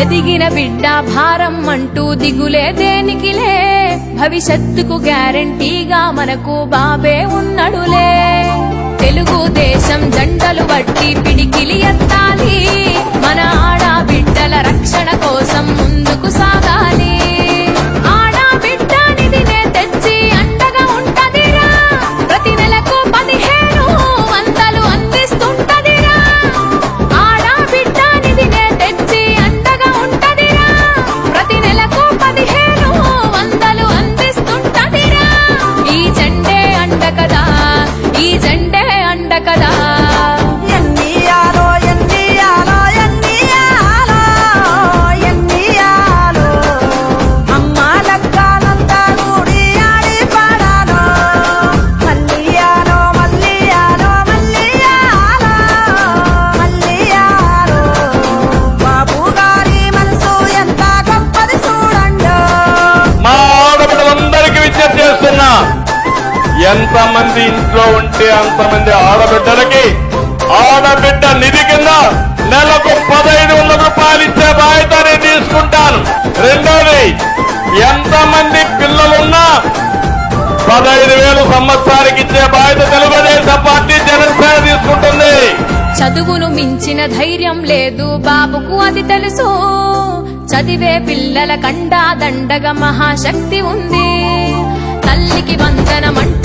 ఎదిగిన బిడ్డ భారం అంటూ దిగులే దేనికిలే? భవిష్యత్తుకు గ్యారంటీగా మనకు బాబే ఉన్నడులే. తెలుగుదేశం జండలు బట్టి పిడికిలి ఎత్తాలి. మన ఎంతమంది ఇంట్లో ఉంటే అంతమంది ఆడబిడ్డలకి ఆడబిడ్డ నిధి కింద నెలకు పదహైదు వందల రూపాయలు ఇచ్చే బాధ్యత నేను తీసుకుంటాను. రెండోది ఎంతమంది పిల్లలున్నా పదహైదు వేలు సంవత్సరానికి ఇచ్చే బాధ్యత తెలుగుదేశం పార్టీ జనసేన తీసుకుంటుంది. చదువును మించిన ధైర్యం లేదు బాబుకు అది తెలుసు. చదివే పిల్లల కండా దండగ మహాశక్తి ఉంది. తల్లికి వందనమంటూ